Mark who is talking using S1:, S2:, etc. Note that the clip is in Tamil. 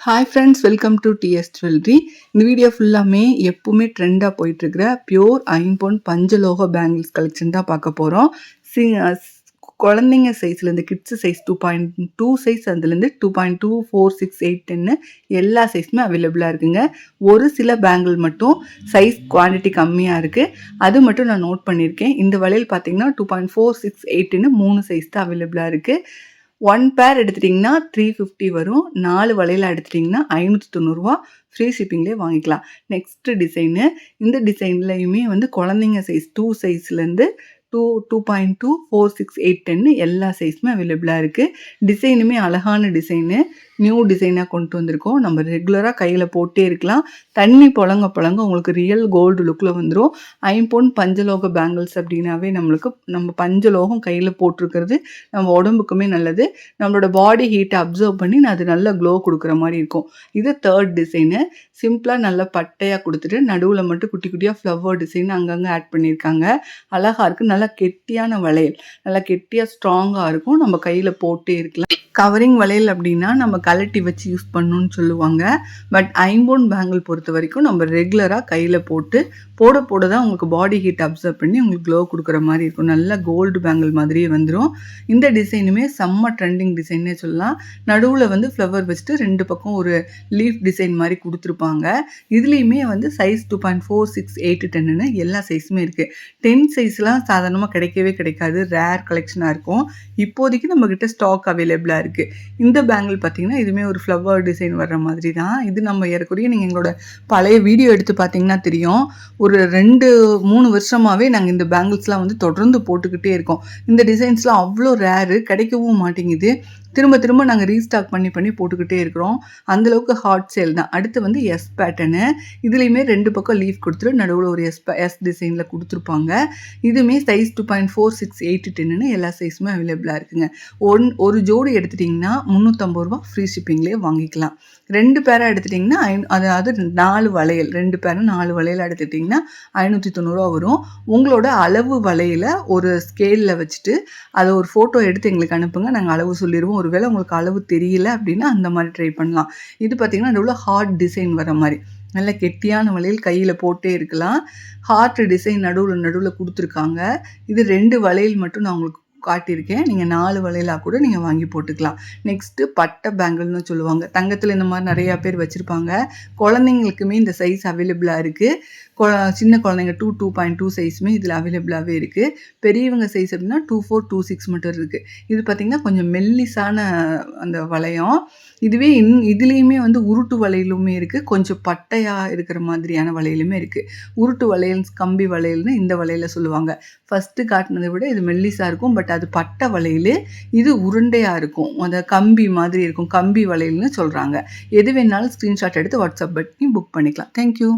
S1: Hi friends welcome to TS jewellery இந்த வீடியோ ஃபுல்லாமே எப்பவுமே ட்ரெண்டாக போயிட்டுருக்கிற பியோர் ஐம்பொன் பஞ்சலோக பேங்கிள்ஸ் கலெக்ஷன் தான் பார்க்க போகிறோம் சி குழந்தைங்க சைஸ்லேருந்து kids size two point two size அதுலேருந்து two point two four six eight டென்னு எல்லா சைஸுமே அவைலபிளாக இருக்குங்க. ஒரு சில பேங்கிள் மட்டும் சைஸ் குவான்டிட்டி கம்மியாக இருக்குது அது மட்டும் நான் நோட் பண்ணியிருக்கேன். இந்த வளையல் பார்த்தீங்கன்னா டூ பாயிண்ட் ஃபோர் சிக்ஸ் எயிட்டுன்னு மூணு சைஸ் தான் அவைலபிளாக இருக்குது ஒன் பேர் எடுத்துட்டிங்கன்னா த்ரீ ஃபிஃப்டி வரும். நாலு வலையில் எடுத்துட்டிங்கன்னா ஐநூற்றி தொண்ணூறுரூவா ஃப்ரீ ஷிப்பிங்லேயே வாங்கிக்கலாம். நெக்ஸ்ட்டு டிசைனு இந்த டிசைன்லையுமே வந்து குழந்தைங்க size two சைஸ்லேருந்து two two point two four six eight டென்னு எல்லா சைஸுமே அவைலபிளாக இருக்குது டிசைனுமே அழகான டிசைனு நியூ டிசைனாக கொண்டு வந்திருக்கோம். நம்ம ரெகுலராக கையில் போட்டே இருக்கலாம். தண்ணி புழங்க புழங்க உங்களுக்கு ரியல் கோல்டு லுக்கில் வந்துடும் ஐம்பொன் பஞ்சலோக பேங்கிள்ஸ் அப்படின்னாவே நம்மளுக்கு நம்ம பஞ்சலோகம் கையில் போட்டிருக்கிறது. நம்ம உடம்புக்குமே நல்லது. நம்மளோட பாடி ஹீட்டை அப்சர்வ் பண்ணி அது நல்ல க்ளோ கொடுக்குற மாதிரி இருக்கும். இது தேர்ட் டிசைனு சிம்பிளாக நல்ல பட்டையாக கொடுத்துட்டு நடுவில் மட்டும் குட்டி குட்டியாக ஃப்ளவர் டிசைன் அங்கங்கே ஆட் பண்ணியிருக்காங்க. அழகாக இருக்குது நல்ல கெட்டியான வளையல் நல்லா கெட்டியாக ஸ்ட்ராங்காக இருக்கும். நம்ம கையில் போட்டே இருக்கலாம். கவரிங் வளையல் அப்படின்னா நம்ம கலட்டி வச்சு யூஸ் பண்ணணும்னு சொல்லுவாங்க. பட் ஐம்போன் பேங்கிள் பொறுத்த வரைக்கும் நம்ம ரெகுலராக கையில் போட்டு போட போட தான் உங்களுக்கு பாடி ஹீட் அப்சர்வ் பண்ணி உங்களுக்கு க்ளோ கொடுக்குற மாதிரி இருக்கும். நல்ல கோல்டு பேங்கிள் மாதிரியே வந்துடும் இந்த டிசைனுமே செம்ம ட்ரெண்டிங் டிசைன்னே சொல்லலாம். நடுவில் வந்து ஃப்ளவர் வச்சுட்டு ரெண்டு பக்கம் ஒரு லீஃப் டிசைன் மாதிரி கொடுத்துருப்பாங்க. இதுலேயுமே வந்து size two point four six eight டென்னு எல்லா சைஸுமே இருக்குது டென் சைஸ்லாம் சாதாரணமாக கிடைக்கவே கிடைக்காது. ரேர் கலெக்ஷனாக இருக்கும். இப்போதைக்கு நம்மக்கிட்ட ஸ்டாக் அவைலபிளாக இருக்குது இந்த பேங்கிள் பார்த்தீங்கன்னா இதுவுமே ஒரு ஃப்ளவர் டிசைன் வர்ற மாதிரி தான் இது நம்ம ஏறக்குறைய நீங்கள் எங்களோட பழைய வீடியோ எடுத்து பார்த்தீங்கன்னா தெரியும். ஒரு ரெண்டு மூணு வருஷமாகவே நாங்கள் இந்த பேங்கிள்ஸ்லாம் வந்து தொடர்ந்து போட்டுக்கிட்டே இருக்கோம். இந்த டிசைன்ஸ்லாம் அவ்வளோ ரேரு கிடைக்கவும் மாட்டேங்குது. திரும்ப திரும்ப நாங்கள் ரீஸ்டாக் பண்ணி பண்ணி போட்டுக்கிட்டே இருக்கிறோம். அந்தளவுக்கு ஹாட் சேல் தான். அடுத்து வந்து எஸ் பேட்டர்னு இதுலேயுமே ரெண்டு பக்கம் லீஃப் கொடுத்துட்டு நடுவில் ஒரு எஸ் எஸ் டிசைனில் கொடுத்துருப்பாங்க. இதுவுமே size two point four six eight டென்னு எல்லா சைஸுமே அவைலபிளாக இருக்குங்க. ஒன் ஒரு ஜோடி எடுத்துட்டிங்கன்னா முந்நூற்றம்பது ரூபா ஃப்ரீ ஷிப்பிங்லேயே வாங்கிக்கலாம். ரெண்டு பேராக எடுத்துட்டிங்கன்னா ஐ அதாவது நாலு வளையல். ரெண்டு பேரும் நாலு வளையல் எடுத்துட்டிங்கன்னா ஐநூற்றி தொண்ணூறுரூவா வரும். உங்களோட அளவு வளையலை ஒரு ஸ்கேலில் வச்சுட்டு அதை ஒரு ஃபோட்டோ எடுத்து எங்களுக்கு அனுப்புங்க. நாங்கள் அளவு சொல்லிடுவோம் ஒருவேளை உங்களுக்கு அளவு தெரியல அப்படின்னா அந்த மாதிரி ட்ரை பண்ணலாம். இது பார்த்திங்கன்னா நடுவில் ஹார்ட் டிசைன் வர மாதிரி. நல்ல கெட்டியான வளையல் கையில் போட்டே இருக்கலாம். ஹார்ட் டிசைன் நடுவில் நடுவில் கொடுத்துருக்காங்க. இது ரெண்டு வளையல் மட்டும் நான் உங்களுக்கு காட்டியிருக்கேன். நீங்கள் நாலு வளையலாக கூட நீங்கள் வாங்கி போட்டுக்கலாம். நெக்ஸ்ட்டு பட்டை பேங்கிள்னு சொல்லுவாங்க. தங்கத்தில் இந்த மாதிரி நிறையா பேர் வச்சுருப்பாங்க. குழந்தைங்களுக்குமே இந்த சைஸ் அவைலபிளாக இருக்குது சின்ன குழந்தைங்க டூ டூ பாயிண்ட் டூ சைஸுமே இதில் அவைலபிளாகவே இருக்குது பெரியவங்க சைஸ் அப்படின்னா டூ ஃபோர் டூ சிக்ஸ் மட்டும் இருக்குது இது பார்த்திங்கன்னா கொஞ்சம் மெல்லிஸான அந்த வளையம். இதுவே இன் இதுலேயுமே வந்து உருட்டு வளையலுமே இருக்குது கொஞ்சம் பட்டையாக இருக்கிற மாதிரியான வளையலுமே இருக்குது உருட்டு வளையல் கம்பி வளையல்னு இந்த வளையல சொல்லுவாங்க. ஃபஸ்ட்டு காட்டினதை விட இது மெல்லிஸாக இருக்கும். பட் அது பட்டை வளையல் இது உருண்டையாக இருக்கும். அந்த கம்பி மாதிரி இருக்கும். கம்பி வளையல்னு சொல்கிறாங்க எது வேணாலும் ஸ்க்ரீன்ஷாட் எடுத்து வாட்ஸ்அப் பண்ணி புக் பண்ணிக்கலாம். தேங்க்யூ